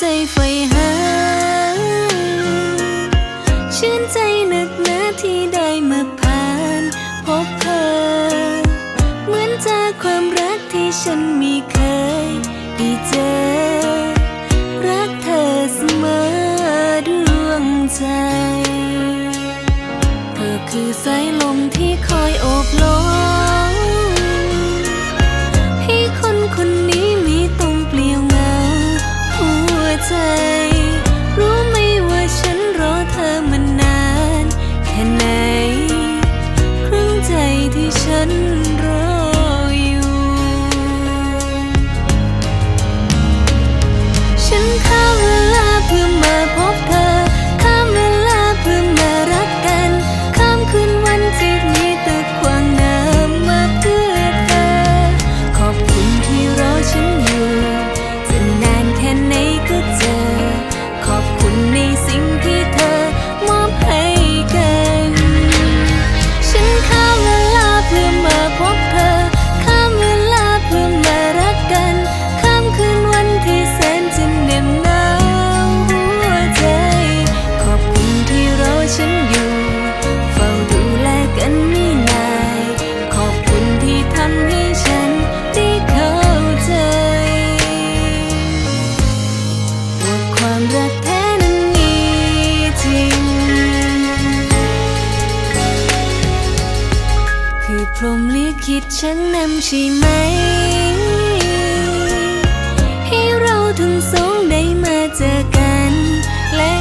ใจไฟหา ชื่นใจนึกนะที่ได้มาผ่านพบเธอ เหมือนเจอความรักที่ฉันมีเคยได้เจอ รักเธอเสมอดวงใจ ฉัน คิดฉันนำใช่ไหม ให้เราทั้งสองได้มาเจอกันและ